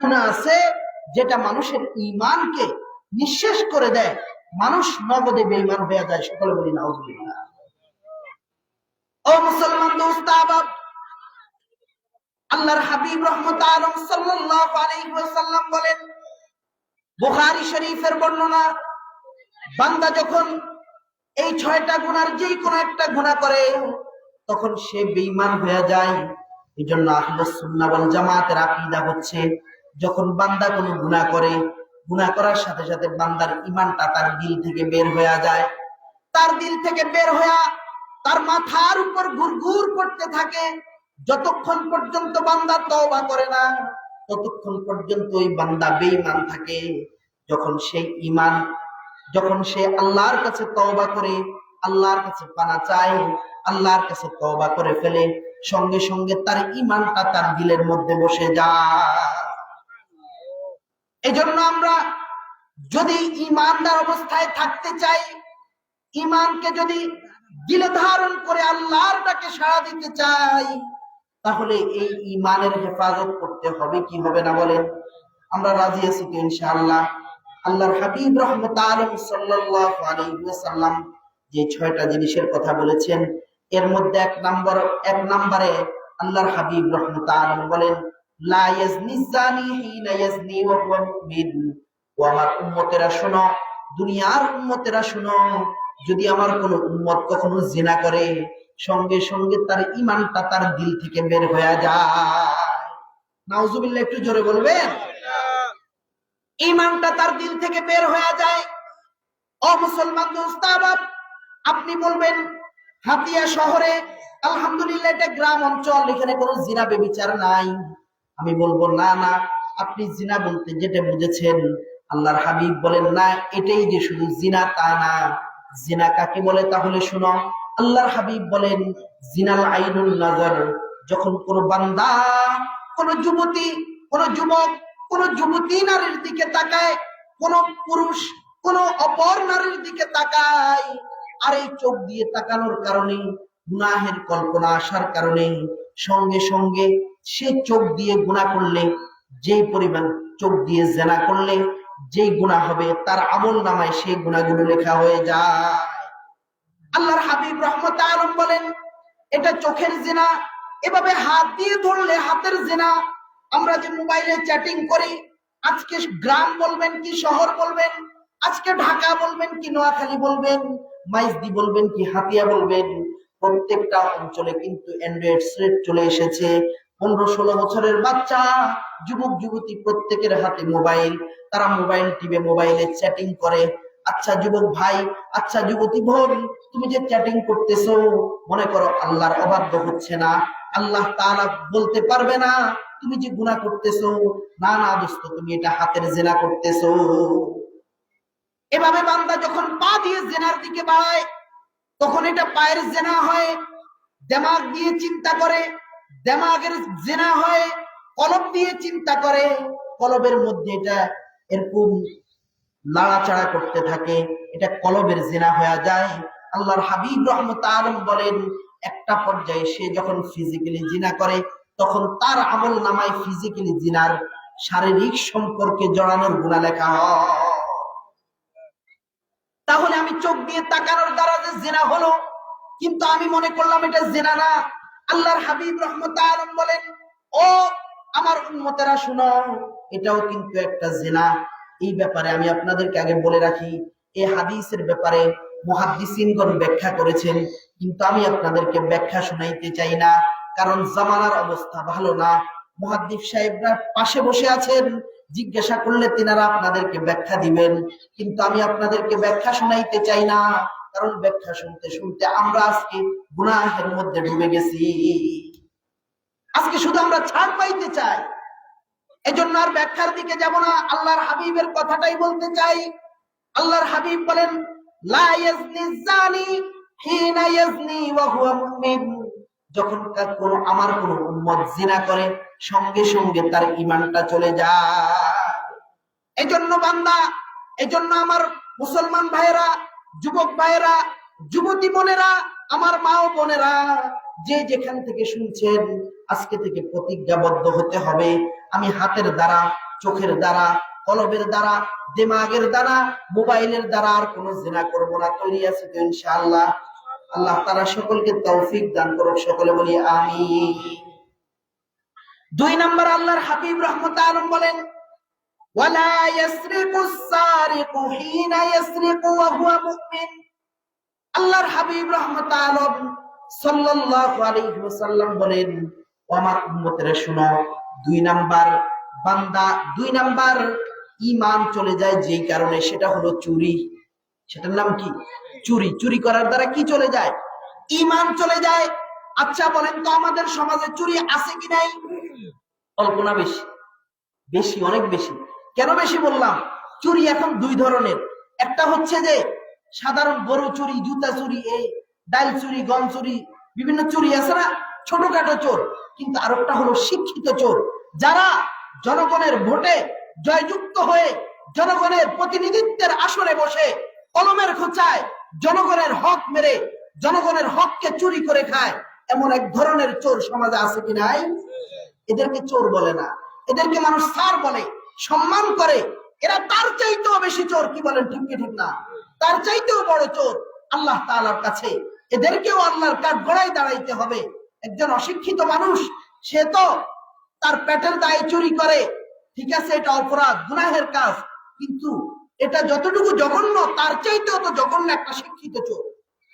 গুণা আছে যেটা মানুষের ইমানকে নিঃশেষ করে দেয়। মানুষ নগদে বেইমান হয়ে যায়, সকলে বলি না ও মুসলমান দোস্ত আবাব আল্লাহর হাবিব রহমত আলম সাল্লাল্লাহু আলাইহি ওয়াসাল্লাম বলেন, বুখারী শরীফের বর্ণনা, বান্দা যখন এই ছয়টা গুণার যেই কোনো একটা গুণা করে, তখন সে বেঈমান হয়ে যায়। এই জন্য আহলুস সুন্নাহ ওয়াল জামাতের আকীদা হচ্ছে যখন বান্দা কোনো গুনাহ করে, গুনাহ করার সাথে সাথে বান্দার ইমানটা তার দিল থেকে বের হয়ে যায়। তার দিল থেকে বের হয়ে তার মাথার উপর ঘুরঘুর করতে থাকে। যতক্ষণ পর্যন্ত বান্দা তওবা করে না, ততক্ষণ পর্যন্ত ওই বান্দা বেঈমান থাকে। যখন সেই ইমান যখন সে আল্লাহর কাছে তওবা করে, আল্লাহর কাছে পানা চায়, আল্লাহর কাছে তওবা করে ফেলে, সঙ্গে সঙ্গে তার ইমানটা তার দিলের মধ্যে বসে যায়। এজন্য আমরা যদি ইমানদার অবস্থায় থাকতে চাই, ইমানকে যদি দিলে ধারণ করে আল্লাহর ডাকে সাড়া দিতে চাই, তাহলে এই ইমানের হেফাজত করতে হবে, কি হবে না বলেন? আমরা রাজি আছি তো ইনশাআল্লাহ। আল্লাহর হাবিব রহমত আলম সাল্লাল্লাহু আলাইহি ওয়াসাল্লাম যে ছয়টা জিনিসের কথা বলেছেন, এর মধ্যে এক নম্বর, এক নম্বরে আল্লাহর হাবিব রহমত আলম বলেন লা ইয়াজনি জানি হিনা ইয়াজনি ওয়া হুয়া মুমিন। ও আমার শোনো, দুনিয়ার উম্মতেরা শোনো, যদি আমার কোন উম্মত কখনো জিনা করে, সঙ্গে সঙ্গে তার ইমানটা তার দিল থেকে বের হয়ে যায়। নাউজুবিল্লাহ, একটু জোরে বলবেন? ইমানটা তার দিল থেকে বের হয়ে যায়। ও মুসলমান আপনি বলবেন, হাতিয়া শহরে, আলহামদুলিল্লাহ, এটা গ্রাম অঞ্চল, এখানে কোনো জিনা, বেবিচার নাই। আমি বলব, না না, আপনি জিনা বলতে যেটা বুঝেছেন, আল্লাহর হাবিব বলেন, না, এটাই যে শুধু জিনা তা না, জিনা কাকে বলে তাহলে শুনো, আল্লাহর হাবিব বলেন, জিনাল আইনুল নজর, যখন কোন বান্দা, কোন যুবতী, কোন যুবক, কোন যুবতী নারীর দিকে তাকায়, কোন পুরুষ, কোন অপর নারীর দিকে তাকায়, আর এই চোখ দিয়ে তাকানোর কারণে, গুনাহের কল্পনা আসার কারণে, সঙ্গে সঙ্গে সে চোখ দিয়ে গুণা করলে, যেই পরিমাণ চোখ দিয়ে জেনা করলে, যেই গুণা হবে, তার আমল নামায় সেই গুণাগুলো লেখা হয়ে যায়। আল্লাহর হাবিব রহমত আলম বলেন, এটা চোখের জেনা, এভাবে হাত দিয়ে ধরলে হাতের জেনা। আমরা যে মোবাইলে চ্যাটিং করি, আজকে গ্রাম বলবেন কি শহর বলবেন, আজকে ঢাকা বলবেন কি নোয়াখালী বলবেন, মাইজদি বলবেন কি হাতিয়া বলবেন, প্রত্যেকটা অঞ্চলে কিন্তু অ্যান্ড্রয়েড সেট চলে এসেছে। পনেরো ষোলো বছরের বাচ্চা, যুবক, যুবতী প্রত্যেকের হাতে মোবাইল। তারা মোবাইল টিপে মোবাইলে চ্যাটিং করে আচ্ছা যুবক ভাই আচ্ছা যুবতী বোন, তুমি যে চ্যাটিং করতেছো, মনে করো আল্লাহর অবাধ্য হচ্ছে না, আল্লাহ তাআলা বলতে পারবে না, তুমি যে গুনাহ করতেছো, না না দোস্ত, তুমি এটা হাতের জেনা করতেছো। এভাবে বান্দা যখন পা দিয়ে জেনার দিকে বাড়ায়, তখন এটা পায়ের জেনা হয়, দেমাগ দিয়ে চিন্তা করে দেমাগের জেনা হয় কলব দিয়ে চিন্তা করে, কলবের মধ্যে এটা এরকম লাড়াচাড়া করতে থাকে, এটা কলবের জেনা হয়ে যায়। আল্লাহর হাবিব রহমত আলম বলেন, একটা পর্যায়ে সে যখন ফিজিক্যালি জিনা করে, তখন তার আমল নামায় ফিজিক্যালি জিনার শারীরিক সম্পর্কে জড়ানোর গুণা লেখা তাহলে আমি চোখ দিয়ে তাকানোর দ্বারা যে জেনা হলো, কিন্তু আমি মনে করলাম এটা জেনা না। আল্লাহর হাবিব রহমত আলম বলেন, ও আমার উন্মতেরা শুনো, এটাও কিন্তু একটা জেনা। এই ব্যাপারে আমি আপনাদেরকে আগে বলে রাখি এই হাদিসের ব্যাপারে মুহাদ্দিসিনগণ ব্যাখ্যা করেছেন, কিন্তু আমি আপনাদেরকে ব্যাখ্যা শোনাইতে চাই না, কারণ জামানার অবস্থা ভালো না। মুহাদ্দিস সাহেবরা পাশে বসে আছেন, জিজ্ঞাসা করলে তিনারা আপনাদেরকে ব্যাখ্যা দিবেন, কিন্তু আমি আপনাদেরকে ব্যাখ্যা শোনাইতে চাই না। কারণ ব্যাখ্যা শুনতে শুনতে আমরা আজকে গুনাহের মধ্যে ডুবে গেছি। আজকে শুধু আমরা ছাড় পাইতে চাই। এজন্য আর ব্যাখ্যার দিকে যাব না, আল্লাহর হাবিবের কথাটাই বলতে চাই। আল্লাহর হাবিব বলেন, লা ইয়াজনি জানি হিনা ইয়াজনি ওয়া হুয়া মুমিন। যখন কোন, আমার কোন উম্মত জিনা করে, সঙ্গে সঙ্গে তার ঈমানটা চলে যায়। এজন্য বান্দা, এজন্য আমার মুসলমান ভাইয়েরা যুবক ভাইয়েরা, যুবতী বোনেরা, আমার মা ও বোনেরা, যে যেখান থেকে শুনছেন, আজকে থেকে প্রতিজ্ঞাবদ্ধ হতে হবে। আমি হাতের দ্বারা, চোখের দ্বারা, কলবের দ্বারা, দিমাগের দ্বারা, মোবাইলের দ্বারা আর কোনো জেনা করব না। তৈরি আছে তো ইনশাআল্লাহ। আল্লাহ তারা সকলকে তৌফিক দান করুক, সকলে বলি আমি দুই নম্বর আল্লাহর হাবিব রহমত আলম বলেন ইয়াসরিকু সারিকু হিনা ইয়াসরিকু ওয়া হুয়া মুমিন আল্লাহর হাবিব রহমত আলম সাল্লাল্লাহু আলাইহি ওয়াসাল্লাম বলেন, ও আমার উম্মতেরা, শুনো, দুই নাম্বার বান্দা, দুই নাম্বার ঈমান চলে যায় যেই কারণে সেটা হলো চুরি। সেটার নাম কি? চুরি। চুরি করার দ্বারা কি চলে যায়? ঈমান চলে যায়। আচ্ছা বলেন তো আমাদের সমাজে চুরি আছে কি নাই? অল্প না বেশি? বেশি, অনেক বেশি। কেন বেশি বললাম? চুরি এখন দুই ধরনের। একটা হচ্ছে যে, সাধারণ বড় চুরি, জুতা চুরি, এই ডাল চুরি, গম চুরি, বিভিন্ন চুরি আছে না? ছোটখাটো চোর। কিন্তু আরেকটা হলো শিক্ষিত চোর। যারা জনগণের ভোটে জয়যুক্ত হয়ে জনগণের প্রতিনিধিত্বের আসরে বসে কলমের খোঁচায় জনগণের হক মেরে জনগণের হককে চুরি করে খায়, এমন এক ধরনের চোর সমাজে আছে কি নাই? এদেরকে চোর বলে না। এদেরকে মানুষ স্যার বলে। সম্মান করে, এরা তার চাইতেও বেশি চোর, কি বলেন, ঠিক কি ঠিক না? তার চাইতেও বড় চোর আল্লাহ তাআলার কাছে। এদেরকেও আল্লাহর কাঠ গড়াই দাঁড়াইতে হবে। একজন অশিক্ষিত মানুষ, সে তো তার পেটের দায়ে চুরি করে। ঠিক আছে, এটা অপরাধ, গুনাহের কাজ, কিন্তু এটা যতটুকু জঘন্য, তার চাইতেও তো জঘন্য একটা শিক্ষিত চোর।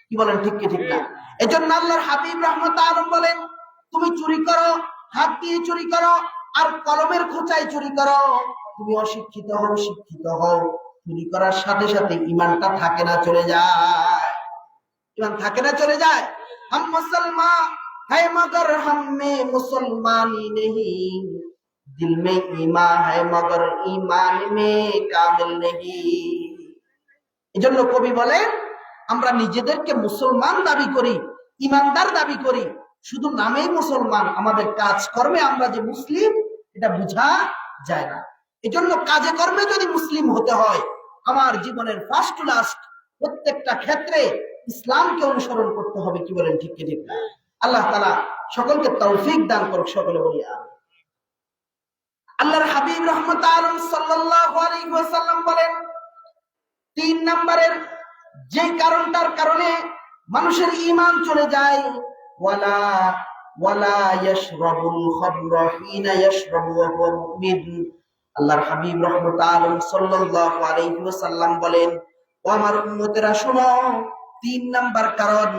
কি বলেন, ঠিক কি ঠিক না? এজন্য আল্লাহর হাবিব রহমত আলম বলেন, তুমি চুরি করো, হাত দিয়ে চুরি করো আর কলমের খোঁচায় চুরি করো। তুমি অশিক্ষিত হও, শিক্ষিত হও। চুরি করার সাথে সাথে ইমানটা থাকে না, চলে যায়। ইমান থাকে না, চলে যায়। হাম মুসলমান, হে মগর হামে মুসলমানি নেহি। দিল মে ইমান হে মগর ইমান মে কামিল নেই এজন্য কবি বলে আমরা নিজেদেরকে মুসলমান দাবি করি ইমানদার দাবি করি। শুধু নামেই মুসলমান, আমাদের কাজকর্মে আমরা যে মুসলিম এটা বোঝা যায় না এজন্য কাজে কর্মে যদি মুসলিম হতে হয়, আমার জীবনের ফার্স্ট লাস্ট প্রত্যেকটা ক্ষেত্রে ইসলামকে অনুসরণ করতে হবে, কি বলেন ঠিক ঠিক না আল্লাহ তালা সকলকে তৌফিক দান করুক সকলে বলি। আল্লাহর হাবিব রহমত আলম আলাইহি বলেন, তিন নম্বরের যে কারণটার কারণে মানুষের ঈমান চলে যায়, ওয়ালা ওয়ালা ইয়াশরাবুল খামরা হিনা ইয়াশরাবু ওয়া হুয়া মুমিন। আল্লাহর হাবিব রহমত আলম সাল্লাল্লাহু আলাইহি ওয়াসাল্লাম বলেন, ও আমার উম্মতেরা, শোনো, তিন নাম্বার কারণ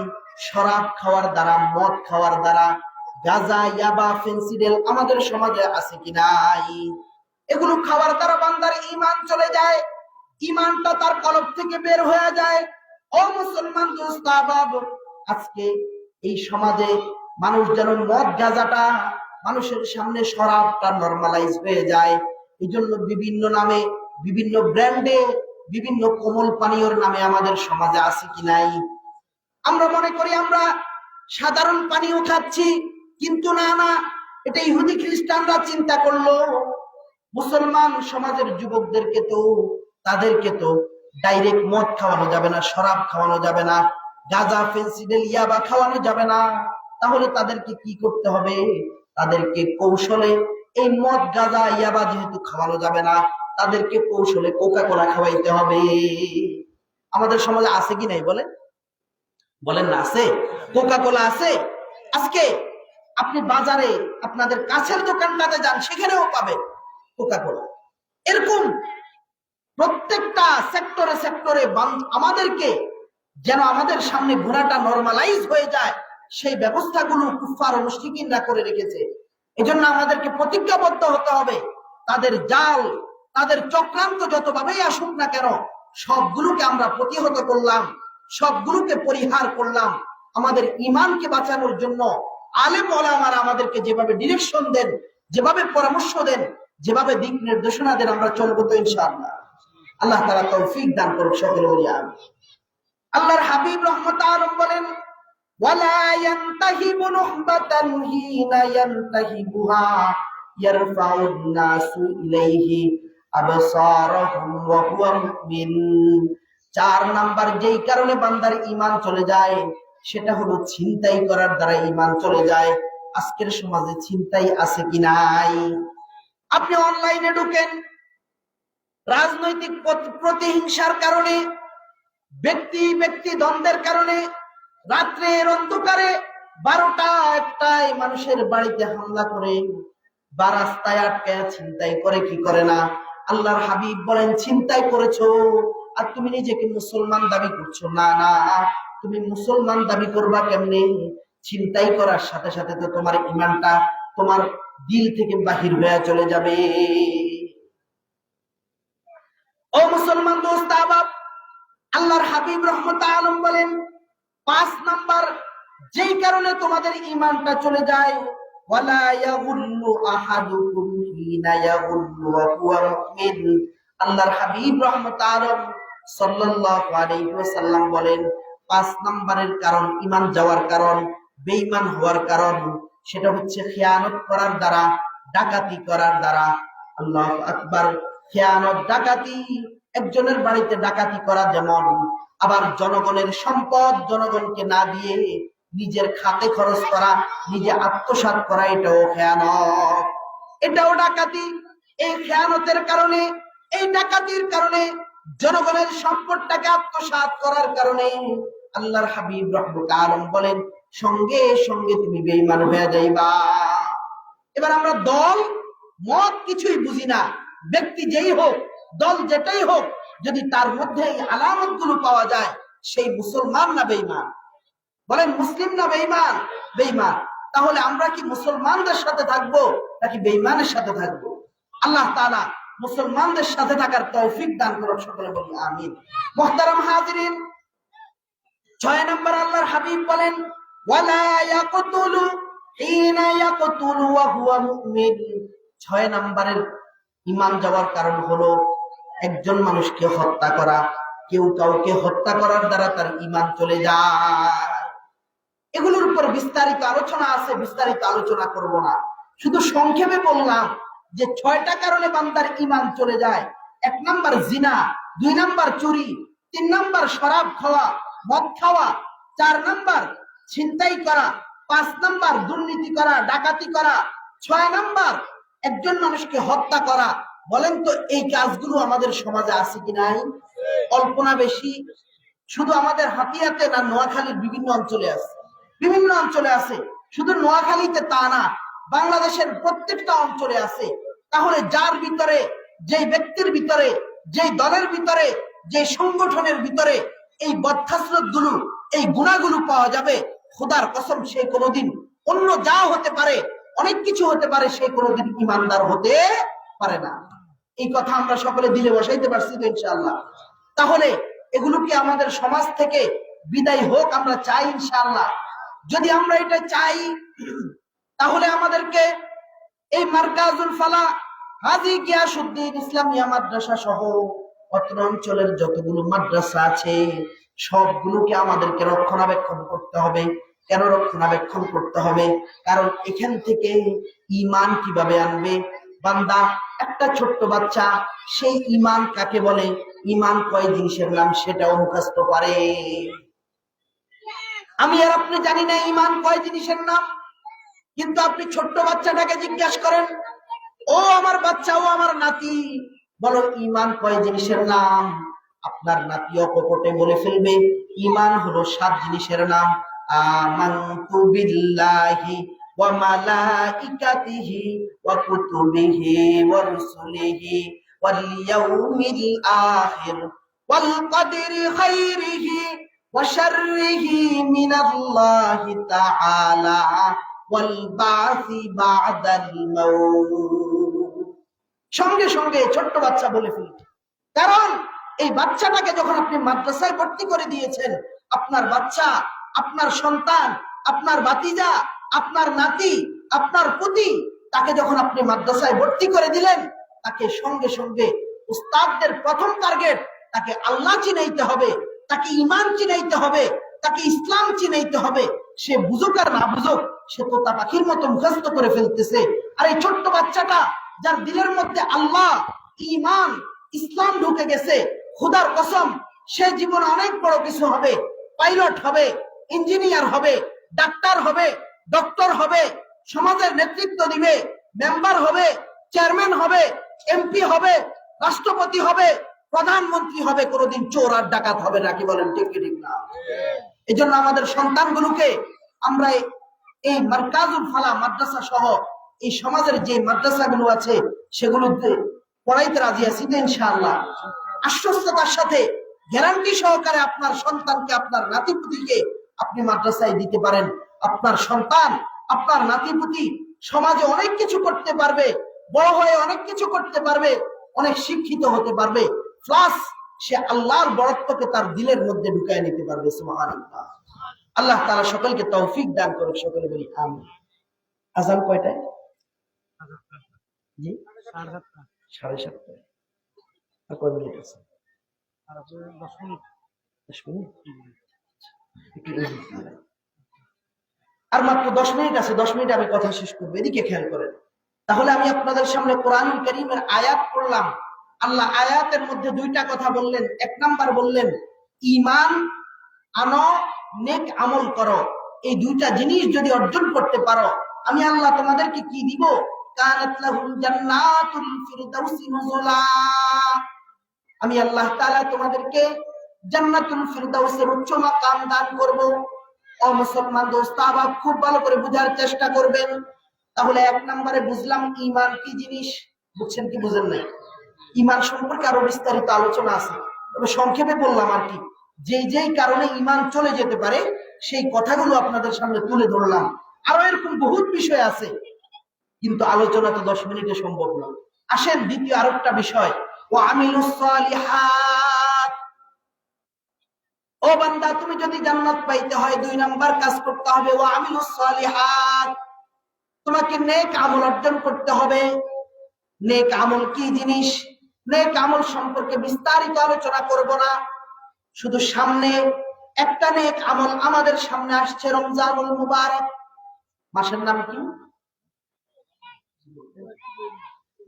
শরাব খাওয়ার দ্বারা, মদ খাওয়ার দ্বারা গাজা, ইয়াবা, ফেন্সিডেল আমাদের সমাজে আছে কি নাই? এগুলো খাওয়ার দ্বারা বান্দার ইমান চলে যায় ইমানটা তার কলব থেকে বের হয়ে যায়। ও মুসলমান দোস্ত আজকে এই সমাজে মানুষ যেন মদ গাজাটা মানুষের সামনে শরাবটা নর্মালাইজ হয়ে যায়। এই জন্য বিভিন্ন নামে, বিভিন্ন ব্র্যান্ডে বিভিন্ন কোমল পানীয়র নামে আমাদের সমাজে আছে কি নাই? আমরা মনে করি আমরা সাধারণ পানীয় খাচ্ছি, কিন্তু না না, এটা ইহুদি খ্রিস্টানরা চিন্তা করল। মুসলমান সমাজের যুবকদেরকে তো, তাদেরকে তো ডাইরেক্ট মদ খাওয়ানো যাবে না, শরাব খাওয়ানো যাবে না, গাঁজা, ফেন্সিডেল, ইয়াবা খাওয়ানো যাবে না। তাহলে তাদেরকে কি করতে হবে? তাদেরকে কৌশলে, এই মদ, গাঁজা, ইয়াবা যেহেতু খাওয়ানো যাবে না, তাদেরকে কৌশলে কোকা কোলা খাওয়াইতে হবে। আমাদের সমাজে আছে কি নাই বলেন? বলেন না, আছে? কোকা কোলা আছে? আজকে আপনি বাজারে আপনাদের কাছের দোকানটাতে যান, সেখানেও পাবেন কোকা কোলা এরকম প্রত্যেকটা সেক্টরে সেক্টরে আমাদেরকে যেন আমাদের সামনে ঘোড়াটা নর্মালাইজ হয়ে যায়। সেই ব্যবস্থাগুলো কুফার ও মুশরিকিনরা করে রেখেছে। এজন্য আমাদেরকে প্রতিজ্ঞাবদ্ধ হতে হবে। তাদের জাল, তাদের চক্রান্ত যতভাবেই আসুক না কেন, সবগুলোকে আমরা প্রতিহত করলাম, সবগুলোকে পরিহার করলাম। আমাদের ইমানকে বাঁচানোর জন্য আলেম ওলামারা আমাদেরকে যেভাবে ডিরেকশন দেন, যেভাবে পরামর্শ দেন, যেভাবে দিক নির্দেশনা দেন, আমরা চলবো তো ইনশাআল্লাহ। আল্লাহ তারা তৌফিক দান করুক সকলে আল্লাহর হাবিব রহমত আলম বলেন ولا ينتهب نهبة حين ينتهبها يرفع الناس إليه أبصارهم وهو مؤمن চার নাম্বার যেই কারণে বান্দার ইমান চলে যায় সেটা হলো ছিনতাই করার দ্বারা ইমান চলে যায় আজকের সমাজে ছিনতাই আছে কি নাই আপনি অনলাইনে ঢুকেন রাজনৈতিক প্রতি- প্রতিহিংসার কারণে ব্যক্তি ব্যক্তি দ্বন্দ্বের কারণে রাত্রের অন্ধকারে বারোটা একটাই মানুষের বাড়িতে হামলা করে। বা রাস্তায় আটকায় ছিনতাই করে কি করে না? আল্লাহর হাবিব বলেন ছিনতাই করেছ। আর তুমি নিজেকে মুসলমান দাবি করছ। না না, তুমি মুসলমান দাবি করবা কেমনে? ছিনতাই করার সাথে সাথে তো তোমার ইমানটা তোমার দিল থেকে বাহির হয়ে চলে যাবে। ও মুসলমান দোস্ত আল্লাহর হাবিব রহমত আলম বলেন পাঁচ নাম্বার, যেই কারণে তোমাদের ইমানটা চলে যায় আল্লাহর হাবিব সাল্লাল্লাহু আলাইহি ওয়াসাল্লাম বলেন, পাঁচ নাম্বারের কারণ ইমান যাওয়ার কারণ, বেঈমান হওয়ার কারণ, সেটা হচ্ছে খেয়ানত করার দ্বারা, ডাকাতি করার দ্বারা। আল্লাহ আকবার। খেয়ানত, ডাকাতি। একজনের বাড়িতে ডাকাতি করা যেমন, আবার জনগণের সম্পদ জনগণকে না দিয়ে নিজের খাতে খরচ করা, নিজে আত্মসাৎ করা, এটাও খেয়ানত। এটাও ডাকাতি। এই খেয়ানতের কারণে, এই ডাকাতির কারণে, জনগণের সম্পদটাকে আত্মসাৎ করার কারণে আল্লাহর হাবিব রহমত আলম বলেন, সঙ্গে সঙ্গে তুমি বেইমান হয়ে যাইবা। এবার আমরা দল, মত কিছুই বুঝি না। ব্যক্তি যেই হোক দল যেটাই হোক, যদি তার মধ্যে এই আলামতগুলো পাওয়া যায়, সেই মুসলমান না বেইমান বলেন, মুসলিম না বেইমান বেইমান তাহলে আমরা কি মুসলমানদের সাথে থাকব, নাকি বেইমানের সাথে থাকব? আল্লাহ তাআলা মুসলমানদের সাথে থাকার তৌফিক দান করুন সকলে বলি, আমিন। মুহতারাম হাজিরিন, ছয় নম্বর আল্লাহর হাবিব বলেন, ওয়ালা ইয়াকতুলু হিনা ইয়াকতুলু ওয়া হুয়া মুমিন। ছয় নম্বরের ইমান যাওয়ার কারণ হলো একজন মানুষকে হত্যা করা, কেউ কাউকে হত্যা করার দ্বারা তার ইমান চলে যায়। এগুলোর উপর বিস্তারিত আলোচনা আছে, বিস্তারিত আলোচনা করব না। শুধু সংক্ষেপে বললাম যে ছয়টা কারণে বান্দার ইমান চলে যায়। এক নাম্বার জিনা, দুই নাম্বার চুরি, তিন নাম্বার শরাব খাওয়া, মদ খাওয়া, চার নাম্বার ছিনতাই করা, পাঁচ নাম্বার দুর্নীতি করা, ডাকাতি করা, ছয় নাম্বার একজন মানুষকে হত্যা করা বলেন তো, এই কাজগুলো আমাদের সমাজে আছে কি নাই? অল্প না বেশি? শুধু আমাদের হাতিয়াতে না নোয়াখালীর বিভিন্ন অঞ্চলে আছে? বিভিন্ন অঞ্চলে আছে। শুধু নোয়াখালীতে তা না, বাংলাদেশের প্রত্যেকটা অঞ্চলে আছে। তাহলে যার ভিতরে, যেই ব্যক্তির ভিতরে, যেই দলের ভিতরে যে সংগঠনের ভিতরে এই বদখাসরতগুলো এই গুণাগুলো পাওয়া যাবে, খোদার কসম সে কোনোদিন অন্য যা হতে পারে, অনেক কিছু হতে পারে, সে কোনোদিন ইমানদার হতে পারে না। এই কথা আমরা সকলে দিলে বসাইতে পারছি তো ইনশাআল্লাহ। তাহলে এগুলো কি আমাদের সমাজ থেকে বিদায় হোক আমরা চাই ইনশাআল্লাহ? যদি আমরা এটা চাই, তাহলে আমাদেরকে এই মার্কাজুল ফালা, হাজি গিয়াসুদ্দিন ইসলামিয়া মাদ্রাসা সহ অত্র অঞ্চলের যতগুলো মাদ্রাসা আছে, সবগুলোকে আমাদেরকে রক্ষণাবেক্ষণ করতে হবে। কেন রক্ষণাবেক্ষণ করতে হবে? কারণ এখান থেকে ইমান কীভাবে আনবে? বান্দা একটা ছোট্ট বাচ্চা, সেই ইমান কাকে বলে? ইমান কয় জিনিসের নাম সেটাও মুখস্থ পারে আমি আর আপনি জানি না ইমান কয় জিনিসের নাম, কিন্তু আপনি ছোট্ট বাচ্চাটাকে জিজ্ঞাসা করেন, ও আমার বাচ্চা, ও আমার নাতি। বলো ইমান কয় জিনিসের নাম? আপনার নাতি অকপটে বলে ফেলবে ইমান হলো সাত জিনিসের নাম। আমানতু বিল্লাহি ওয়াল ইয়াউমিল আখির ওয়াল কদরি খাইরিহি ওয়া শাররিহি মিনাল্লাহি তাআলা ওয়াল বাসি বাদাল মাউত। সঙ্গে সঙ্গে ছোট্ট বাচ্চা বলে ফেলবে কারণ এই বাচ্চাটাকে যখন আপনি মাদ্রাসায় ভর্তি করে দিয়েছেন, আপনার বাচ্চা, আপনার সন্তান, আপনার বাতিজা আপনার নাতি, আপনার পুতি, তাকে যখন আপনি মাদ্রাসায় ভর্তি করে দিলেন, তাকে সঙ্গে সঙ্গে উস্তাদদের প্রথম টার্গেট তাকে আল্লাহ চিনাইতে হবে, তাকে ইমান চিনাইতে হবে, তাকে ইসলাম চিনাইতে হবে। সে বুঝুক আর না বুঝুক, সে তো তা পাখির মতো মুখস্থ করে ফেলতেছে। আর এই ছোট্ট বাচ্চাটা, যার দিলের মধ্যে আল্লাহ ইমান ইসলাম ঢুকে গেছে, খুদার কসম, সে জীবনে অনেক বড় কিছু হবে, পাইলট হবে, ইঞ্জিনিয়ার হবে, ডাক্তার হবে ডক্টর হবে, সমাজের নেতৃত্ব দিবে, মেম্বার হবে, চেয়ারম্যান হবে, এমপি হবে, রাষ্ট্রপতি হবে, প্রধানমন্ত্রী হবে, কোনোদিন চোর আর ডাকাত হবে নাকি বলেন, ঠিক ঠিক না? এই জন্য আমাদের সন্তানগুলোকে আমরা এই- মার্কাজুল ফালা মাদ্রাসা সহ এই সমাজের যে মাদ্রাসাগুলো আছে, সেগুলোতে পড়াইতে রাজি আছি, ইনশাআল্লাহ। আশ্বস্ততার সাথে গ্যারান্টি সহকারে আপনার সন্তানকে, আপনার নাতিপুতিকে আপনি মাদ্রাসায় দিতে পারেন। আপনার সন্তান আপনার নাতিপুতি সমাজে অনেক কিছু করতে পারবে বড় হয়ে অনেক কিছু করতে পারবে অনেক শিক্ষিত হতে পারবে প্লাস সে আল্লাহর বরত্বকে তার দিলের মধ্যে ঢুকায় নিতে পারবে আল্লাহ তাআলা সকলকে তৌফিক দান করুক সকলে বলি আমিন। আজান কয়টায়? জি? সাড়ে সাতটা সাতটায়। আর কয় মিনিট আছে? দশ মিনিট। দশ মিনিট? একটু। আর মাত্র দশ মিনিট আছে, দশ মিনিট আমি কথা শেষ করব। এদিকে খেয়াল করেন। তাহলে আমি আপনাদের সামনে কোরআন করিমের আয়াত পড়লাম। আল্লাহ আয়াতের মধ্যে দুইটা কথা বললেন। এক নাম্বার বললেন ইমান আনো, নেক আমল করো। এই দুইটা জিনিস যদি অর্জন করতে পারো, আমি আল্লাহ তোমাদেরকে কি দিব? আমি আল্লাহ তোমাদেরকে জান্নাতুল ফিরদাউসের উচ্চ মাকাম দান করব। ও মুসলমান দোস্ত, আবার খুব ভালো করে বুঝার চেষ্টা করবেন। তাহলে এক নম্বরে বুঝলাম ইমান কি জিনিস? বুঝছেন কি বুঝেন নাই? ইমান সম্পর্কে আরও বিস্তারিত আলোচনা আছে। তবে সংক্ষেপে বললাম আর কি, যেই যেই কারণে ইমান চলে যেতে পারে, সেই কথাগুলো আপনাদের সামনে তুলে ধরলাম। আরও এরকম বহুত বিষয় আছে, কিন্তু আলোচনা তো দশ মিনিটে সম্ভব না। আসেন দ্বিতীয় আরেকটা বিষয় ও আমিলুস সালিহাত। ও বান্দা, তুমি যদি জান্নাত পাইতে হয়, দুই নাম্বার কাজ করতে হবে ও আমিলুস সালিহাত। তোমাকে নেক আমল অর্জন করতে হবে। নেক আমল কি জিনিস? নেক আমল সম্পর্কে বিস্তারিত আলোচনা করব না। শুধু সামনে, একটা নেক আমল আমাদের সামনে আসছে রমজানুল মুবারক। মাসের নাম কি?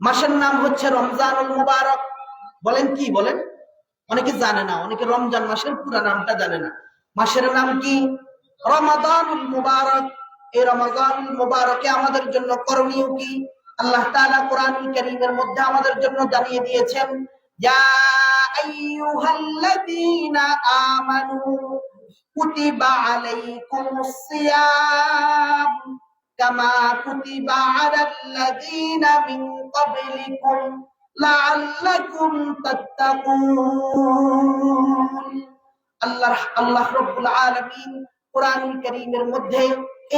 মাসের নাম হচ্ছে রমজানুল মুবারক। বলেন কি বলেন? অনেকে জানে না, অনেকে রমজান মাসের পুরা নামটা জানে না। মাসের নাম কি? রমাদানুল মুবারক। এই রমাদানুল মুবারকে আমাদের জন্য করণীয় কি? আল্লাহ তাআলা কোরআনুল কারীমের মধ্যে আমাদের জন্য জানিয়ে দিয়েছেন, ইয়া আইয়ুহাল্লাযীনা আমানু কুতিবা আলাইকুমুস সিয়াম কামা কুতিবা আলাল্লাযীনা মিন ক্বাবলিকুম। লাআল্লাকুম তাত্তাকুন। আল্লাহ আল্লাহ রব্বুল আলামিন কোরআনুল কারীমের মধ্যে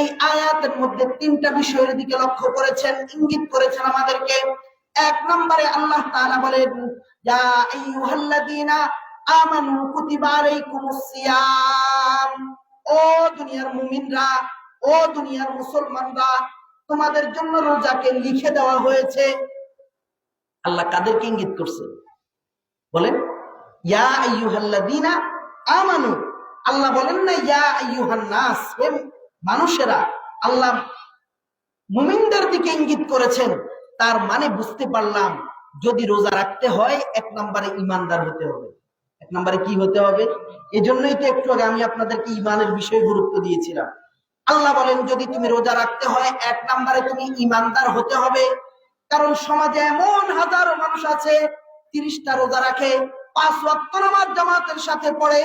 এই আয়াতের মধ্যে তিনটা বিষয়ের দিকে লক্ষ্য করেছেন, ইঙ্গিত করেছেন আমাদেরকে। এক নম্বরে আল্লাহ তাআলা বলেন, ইয়া আইয়ুহাল্লাযীনা আমানু কুতিবা আলাইকুমুস সিয়াম। ও দুনিয়ার মুমিনরা, ও দুনিয়ার মুসলমানরা, তোমাদের জন্য রোজাকে লিখে দেওয়া হয়েছে। আল্লাহ কাদেরকে ইঙ্গিত করছে? বলেন, ইয়া আমানু। আল্লাহ বলেন না, ইয়া হে মানুষেরা আল্লাহ মুমিনদের দিকে ইঙ্গিত করেছেন। তার মানে বুঝতে পারলাম, যদি রোজা রাখতে হয়, এক নম্বরে ইমানদার হতে হবে। এক নম্বরে কি হতে হবে? এজন্যই তো একটু আগে আমি আপনাদেরকে ইমানের বিষয়ে গুরুত্ব দিয়েছিলাম। আল্লাহ বলেন, যদি তুমি রোজা রাখতে হয়, এক নম্বরে তুমি ইমানদার হতে হবে কারণ সমাজে এমন হাজারো মানুষ আছে, তিরিশটা রোজা রাখে, পাঁচ ওয়াক্ত নামাজ জামাতের সাথে পড়ে,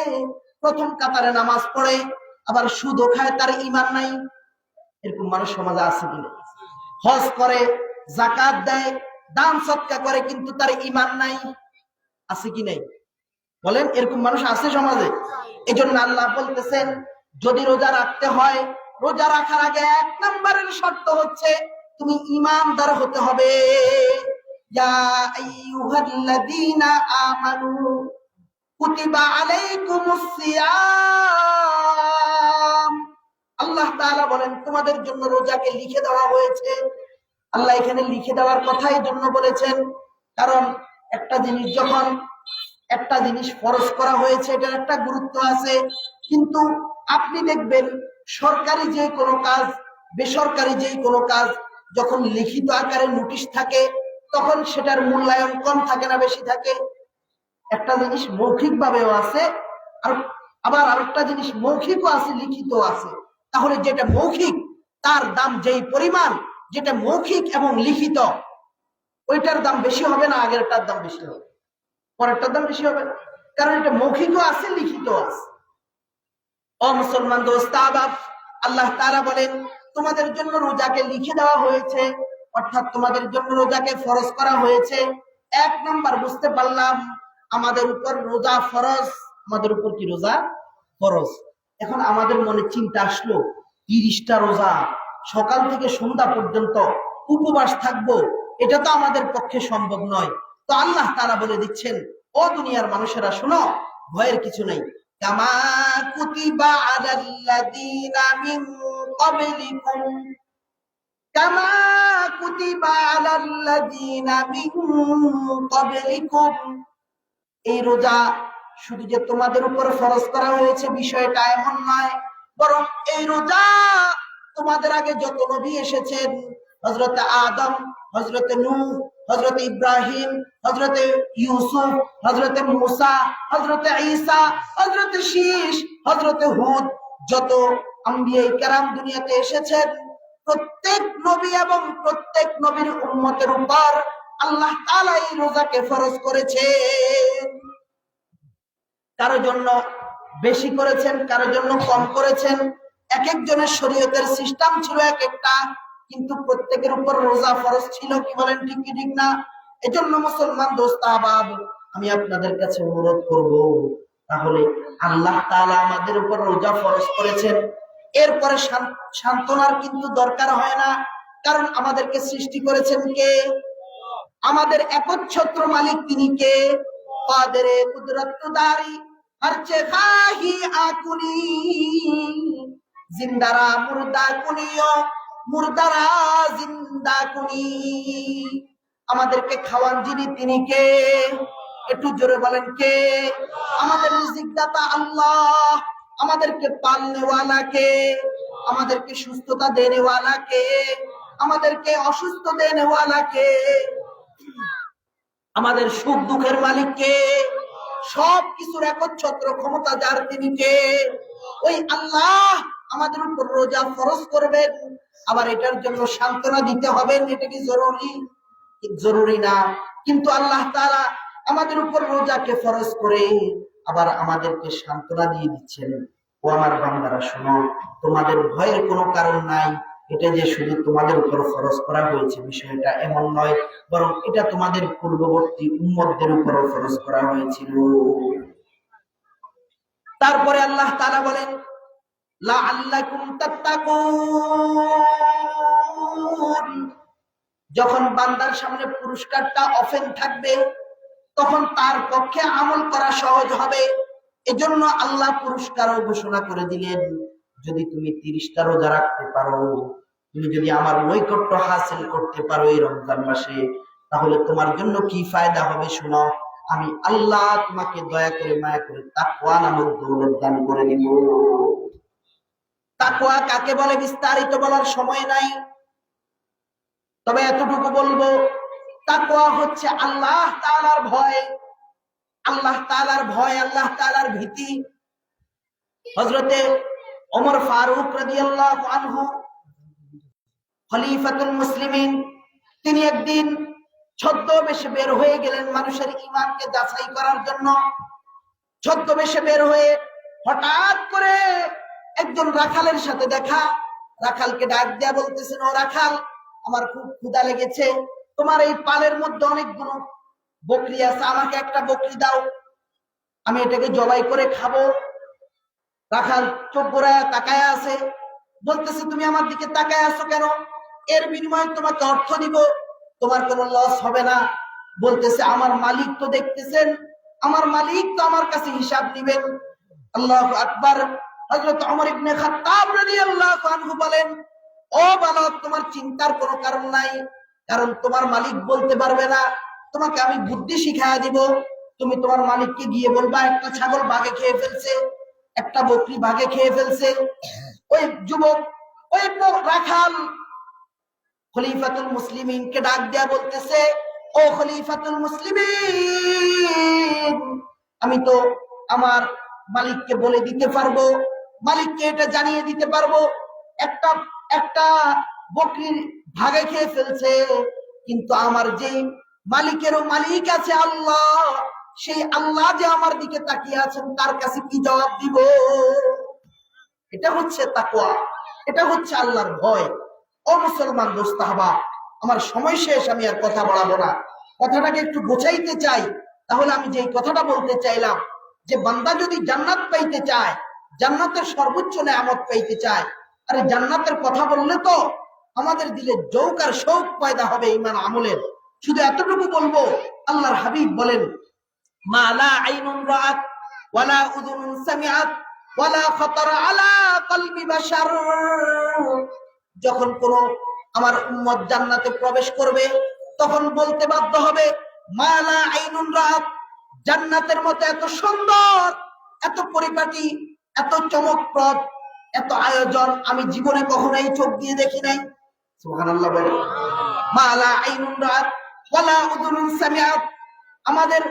প্রথম কাতারে নামাজ পড়ে, আবার সুদও খায়, তার ইমান নাই। এরকম মানুষ সমাজে আছে কিনা হজ করে জাকাত দেয়, দান সৎকা করে, কিন্তু তার ইমান নাই। আছে কি নাই? বলেন, এরকম মানুষ আছে সমাজে? এই জন্য আল্লাহ বলতেছেন, যদি রোজা রাখতে হয়, রোজা রাখার আগে এক নম্বরের শর্ত হচ্ছে তুমি ইমানদার হতে হবে। আমানু কুতিবা আলাইকুমুস সিয়াম। আল্লাহ তাআলা বলেন, তোমাদের জন্য রোজাকে লিখে দেওয়া হয়েছে। আল্লাহ এখানে লিখে দেওয়ার কথাই জন্য বলেছেন, কারণ একটা জিনিস যখন একটা জিনিস ফরজ করা হয়েছে, এটার একটা গুরুত্ব আছে। কিন্তু আপনি দেখবেন, সরকারি যে কোনো কাজ, বেসরকারি যে কোনো কাজ যখন লিখিত আকারে নোটিশ থাকে, তখন সেটার মূল্যায়ন কম থাকে না, বেশি থাকে। একটা জিনিস মৌখিক ভাবেও আছে, আর আবার আরেকটা জিনিস মৌখিকও আছে লিখিত আছে। তাহলে যেটা মৌখিক, তার দাম যেই পরিমাণ, যেটা মৌখিক এবং লিখিত, ওইটার দাম বেশি হবে না, আগেরটার দাম বেশি হবে? পরেরটার দাম বেশি হবে? না কারণ এটা মৌখিকও আছে লিখিত আছে। ও মুসলমান দোস্ত আল্লাহ তারা বলেন তোমাদের জন্য রোজাকে লিখে দেওয়া হয়েছে, অর্থাৎ তোমাদের জন্য রোজাকে ফরজ করা হয়েছে। এক নাম্বার, বুঝতে পারলাম, আমাদের উপর রোজা ফরজ, আমাদের উপর কি রোজা? ফরজ। এখন আমাদের মনে চিন্তা আসলো, তিরিশটা রোজা, সকাল থেকে সন্ধ্যা পর্যন্ত উপবাস থাকব, এটা তো আমাদের পক্ষে সম্ভব নয়। তো আল্লাহ তারা বলে দিচ্ছেন, ও দুনিয়ার মানুষেরা, শোনো, ভয়ের কিছু নেই। কামা কুতিবা আলাল্লাযীনা মিন ক্বাবলিকুম কামা কুতিবা আলাল্লাযীনা মিন ক্বাবলিকুম এই রোজা শুধু যে তোমাদের উপর ফরজ করা হয়েছে বিষয়টা এমন নয়, বরং এই রোজা তোমাদের আগে যত নবী এসেছেন হজরতে আদম হজরতে নূহ হজরতে ইব্রাহিম হজরতে ইউসুফ হজরতে মুসা হজরতে ঈসা হজরতে শীষ হজরতে হুদ, যত আম্বিয়ে কেরাম দুনিয়াতে এসেছেন, প্রত্যেক নবী এবং প্রত্যেক নবীর উপর আল্লাহ এই রোজাকে ফরজ কারও জন্য বেশি করেছেন, কারও জন্য কম করেছেন। এক একজনের শরীয়তের সিস্টেম ছিল এক একটা কিন্তু প্রত্যেকের উপর রোজা ফরজ ছিল কি বলেন ঠিক কি ঠিক না? এজন্য মুসলমান দোস্ত আবাব আমি আপনাদের কাছে অনুরোধ করব, তাহলে আল্লাহ তাআলা আমাদের উপর রোজা ফরজ করেছেন। এরপরে সান্ত্বনার কিন্তু দরকার হয় না, কারণ আমাদেরকে সৃষ্টি করেছেন কে? আমাদের একচ্ছত্র মালিক তিনি কে? কাদেরে কুদরতদারি হরচে খাহি আকুনি জিন্দারা মুর্দা কুনিও, মুর্দারা জিন্দা কুনি। আমাদেরকে খাওয়ান যিনি, তিনি কে? একটু জোরে বলেন, কে? আমাদের রিজিক আল্লাহ। আমাদেরকে পালনেওয়ালা কে? আমাদেরকে সুস্থতা দেনেওয়ালা কে? আমাদেরকে অসুস্থ দেনেওয়ালা কে? আমাদের সুখ দুঃখের মালিক কে? সব কিছুর একচ্ছত্র ক্ষমতা যার, তিনি কে? ওই আল্লাহ আমাদের উপর রোজা ফরজ করবেন। আবার এটার জন্য সান্ত্বনা দিতে হবে, এটা কি জরুরি? জরুরি না। কিন্তু আল্লাহ তাআলা আমাদের উপর রোজাকে ফরজ করে আবার আমাদেরকে সান্ত্বনা দিয়ে দিচ্ছেন। ও আমার বান্দারা, শোনো, তোমাদের ভয়ের কোনো কারণ নাই। এটা যে শুধু তোমাদের উপর ফরজ করা হয়েছে বিষয়টা এমন নয়, বরং এটা তোমাদের পূর্ববর্তী উম্মতদের উপরও ফরজ করা হয়েছিল। তারপরে আল্লাহ তাআলা বলেন, লাআল্লাকুম তাত্তাকুন। যখন বান্দার সামনে পুরস্কারটা অফেন থাকবে, তখন তার পক্ষে আমল করা সহজ হবে। এজন্য আল্লাহ পুরস্কারও ঘোষণা করে দিলেন, যদি তুমি তিরিশটা রোজা রাখতে পারো, তুমি যদি আমার নৈকট্য হাসিল করতে পারো এই রমজান মাসে, তাহলে তোমার জন্য কি ফায়দা হবে শোনো? আমি আল্লাহ তোমাকে দয়া করে মায়া করে তাকওয়া নামক দৌলত দান করে দিব। তাকওয়া কাকে বলে বিস্তারিত বলার সময় নাই। তবে এতটুকু বলব, তাকওয়া হচ্ছে আল্লাহ তাআলার ভয়, আল্লাহ তাআলার ভয়, আল্লাহ তাআলার ভীতি। হযরতে ওমর ফারুক রাদিয়াল্লাহু আনহু, খলিফাতুল মুসলিমিন, তিনি একদিন ছদ্মবেশে বের হয়ে গেলেন মানুষের ইমানকে যাচাই করার জন্য। ছদ্মবেশে বের হয়ে হঠাৎ করে একজন রাখালের সাথে দেখা। রাখালকে ডাক দেয়া বলতেছেন, ও রাখাল আমার খুব ক্ষুধা লেগেছে। তোমার এই পালের মধ্যে অনেকগুলো বকরি আছে, আমাকে একটা বকরি দাও। আমি এটাকে জবাই করে খাব। রাখাল চোখ গোড়ায় তাকায় আছে। বলতেছে, তুমি আমার দিকে তাকায় আছো কেন? এর বিনিময়ে তোমাকে অর্থ দিব। তোমার কোনো লস হবে না। বলতেছে, আমার মালিক তো দেখতেছেন। আমার মালিক তো আমার কাছে হিসাব দিবেন আল্লাহ আকবার। হযরত ওমর ইবনে খাত্তাব রাদিয়াল্লাহু আনহু বলেন ও বালক তোমার চিন্তার কোনো কারণ নাই, কারণ তোমার মালিক বলতে পারবে না। তোমাকে আমি বুদ্ধি শিখাইয়া দিব। তুমি তোমার মালিককে গিয়ে বলবা, একটা ছাগল বাঘে খেয়ে ফেলছে, একটা বকরি বাঘে খেয়ে ফেলছে। ওই যুবক, ওই রাখাল। খলিফাতুল মুসলিমিনকে ডাক দেয়া বলতেছে, ও খলিফাতুল মুসলিমিন, আমি তো আমার মালিককে বলে দিতে পারব, মালিককে এটা জানিয়ে দিতে পারব। একটা একটা বকরির ভাগে খেয়ে ফেলছে, কিন্তু আমার যে মালিকেরও মালিক আছে আল্লাহ, সেই আল্লাহ যে আমার দিকে তাকিয়ে আছেন, তার কাছে কি জবাব দিব? এটা হচ্ছে তাকুয়া এটা হচ্ছে আল্লাহর ভয়। ও মুসলমান দোস্তাহবা আমার সময় শেষ, আমি আর কথা বাড়াবো না। কথাটাকে একটু গোছাইতে চাই, তাহলে আমি যে কথাটা বলতে চাইলাম, যে বান্দা যদি জান্নাত পাইতে চায়, জান্নাতের সর্বোচ্চ নেয়ামত পাইতে চায় আরে জান্নাতের কথা বললে তো আমাদের দিলে জৌক আর শৌক পয়দা হবে ইমান আমলের। শুধু এতটুকু বলব, আল্লাহর হাবিব বলেন, মা লা আইনুন রাআত ওয়ালা উযুনুন সামিআত ওয়ালা খাতার আলা কলবি বাশার। যখন কোন আমার উম্মত জান্নাতে প্রবেশ করবে, তখন বলতে বাধ্য হবে, মা লা আইনুন রাআত, জান্নাতের মতো এত সুন্দর, এত পরিপাটি, এত চমকপ্রদ এত আয়োজন আমি জীবনে কখনোই চোখ দিয়ে দেখি নাই। সুবহানাল্লাহ বলে মালা আইনুন রাত ওয়ালা আমাদের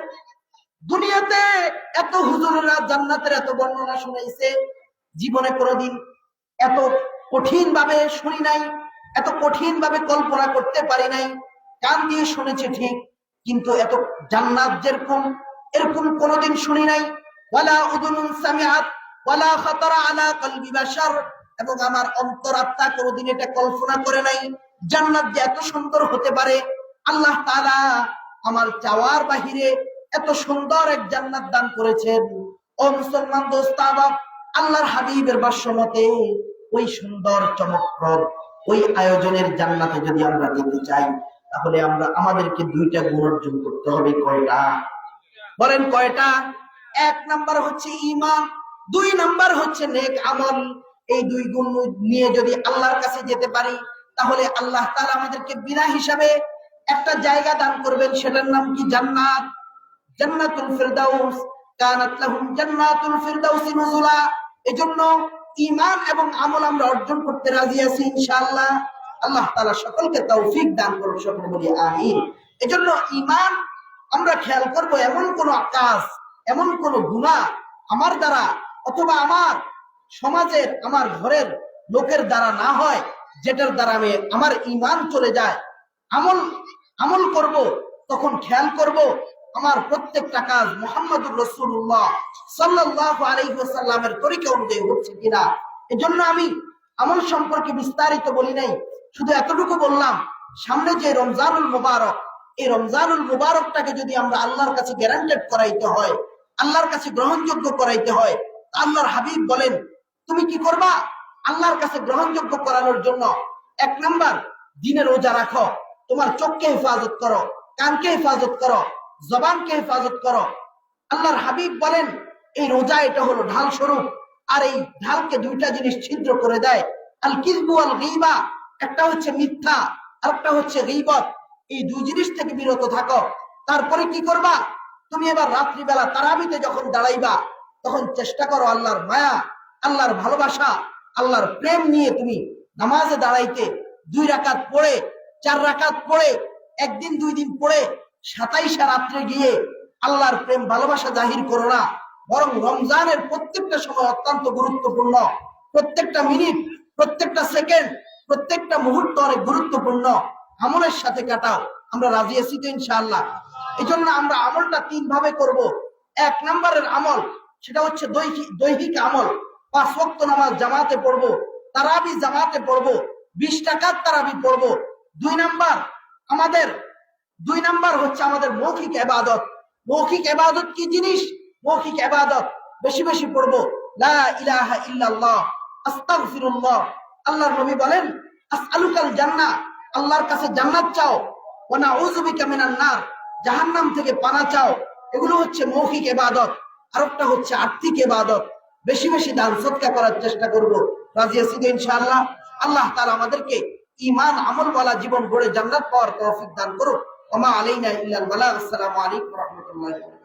দুনিয়াতে এত জান্নাতের এত বর্ণনা শুনাইছে। জীবনে কোনোদিন এত কঠিন ভাবে শুনি নাই, এত কঠিন ভাবে কল্পনা করতে পারি নাই। কান দিয়ে শুনেছি ঠিক, কিন্তু এত জান্নাত যেরকম, এরকম কোনোদিন শুনি নাই। ওয়ালা উদুনুন সামিআত। ওয়ালা খাতারা আলা কলবি বাশার, এবং আমার অন্তরাত্মা কোনোদিন এটা কল্পনা করে নাই। জান্নাত যে এত সুন্দর হতে পারে, আল্লাহ তাআলা আমার চাওয়ার বাহিরে এত সুন্দর এক জান্নাত দান করেছেন। ও মুসলমান দোস্ত আল্লাহর হাবিবের ভাষ্য মতে ওই সুন্দর চমকপ্রদ ওই আয়োজনের জান্নাতে যদি আমরা যেতে চাই, তাহলে আমরা আমাদেরকে দুইটা গুণ অর্জন করতে হবে। কয়টা? বলেন কয়টা? এক নাম্বার হচ্ছে ইমান দুই নাম্বার হচ্ছে নেক আমল। এই দুই গুণ নিয়ে যদি আল্লাহর কাছে যেতে পারি, তাহলে আল্লাহ তাআলা আমাদেরকে বিনা হিসাবে একটা জায়গা দান করবেন, সেটার নাম কি জান্নাত? জান্নাতুল ফিরদাউস। কানাত লাহুম জান্নাতুল ফিরদাউসি নুজুলা। এজন্য ঈমান এবং আমল আমরা অর্জন করতে রাজি আছি, ইনশাআল্লাহ। আল্লাহ তাআলা সকলকে তৌফিক দান করুন সকলে বলি আমিন। এজন্য ঈমান আমরা খেয়াল করব এমন কোন কাজ এমন কোন গুনাহ আমার দ্বারা অথবা আমার সমাজের, আমার ঘরের লোকের দ্বারা না হয়, যেটার দ্বারা আমি আমার ঈমান চলে যায়, আমল আমল করব, তখন খেয়াল করব, আমার প্রত্যেকটা কাজ মোহাম্মদুর রসুল্লাহ সাল্লাহ আলহিহাসাল্লামের তরিকা অনুযায়ী হচ্ছে কিনা। এজন্য আমি আমল সম্পর্কে বিস্তারিত বলি নাই, শুধু এতটুকু বললাম, সামনে যে রমজানুল মুবারক, এই রমজানুল মুবারকটাকে যদি আমরা আল্লাহর কাছে গ্যারান্টেড করাইতে হয়, আল্লাহর কাছে গ্রহণযোগ্য করাইতে হয় আল্লাহর হাবিব বলেন, তুমি কি করবা? আল্লাহর কাছে গ্রহণযোগ্য করানোর জন্য এক নাম্বার দিনের রোজা রাখো। তোমার চোখকে হেফাজত করো, কানকে হেফাজত করো, জবানকে হেফাজত করো। আল্লাহর হাবিব বলেন, এই রোজা এটা হলো ঢাল স্বরূপ আর এই ঢালকে দুইটা জিনিস ছিদ্র করে দেয়। আল কিসবু আল গিবা একটা হচ্ছে মিথ্যা আর একটা হচ্ছে গিবত। এই দুই জিনিস থেকে বিরত থাকো। তারপরে কি করবা? তুমি এবার রাত্রিবেলা তারাবিতে যখন দাঁড়াইবা তখন চেষ্টা করো আল্লাহর মায়া, আল্লাহর ভালোবাসা, আল্লাহর প্রেম নিয়ে তুমি নামাজে দাঁড়াইতে দুই রাকাত পড়ে, চার রাকাত পড়ে, একদিন দুই দিন পড়ে, সাতাইশা রাত্রে গিয়ে আল্লাহর প্রেম ভালোবাসা জাহির করো না। বরং রমজানের প্রত্যেকটা সময় অত্যন্ত গুরুত্বপূর্ণ। প্রত্যেকটা মিনিট, প্রত্যেকটা সেকেন্ড, প্রত্যেকটা মুহূর্ত অনেক গুরুত্বপূর্ণ। আমলের সাথে কাটাও। আমরা রাজি আছি তো ইনশাআল্লাহ। এই জন্য আমরা আমলটা তিন ভাবে করব। এক নম্বরের আমল সেটা হচ্ছে দৈহিক আমল। পাঁচ ওয়াক্ত নামাজ জামাতে পড়ব, তারাবি জামাতে পড়ব, বিশ টাকার তারাবি পড়ব। দুই নাম্বার, আমাদের, দুই নাম্বার হচ্ছে আমাদের মৌখিক এবাদত। মৌখিক এবাদত কি জিনিস? মৌখিক এবাদত। বেশি বেশি পড়ব। লা আল্লাহর বলেন, আসআলুকাল আল্লাহর কাছে জান্নাত চাও। ওয়া নাউযু জাহান্নাম থেকে পানা চাও। এগুলো হচ্ছে মৌখিক এবাদত। আরেকটা হচ্ছে আর্থিক এবাদত বেশি বেশি দান সৎকা করার চেষ্টা করব। রাজি আছি তো ইনশাআল্লাহ। আল্লাহ তাআলা আমাদেরকে ঈমান আমল ওয়ালা জীবন গড়ে জান্নাত পাওয়ার তৌফিক দান করুন ওমা আলাইনা ইল্লাল বালাগ। আসসালামু আলাইকুম ওয়া রাহমাতুল্লাহি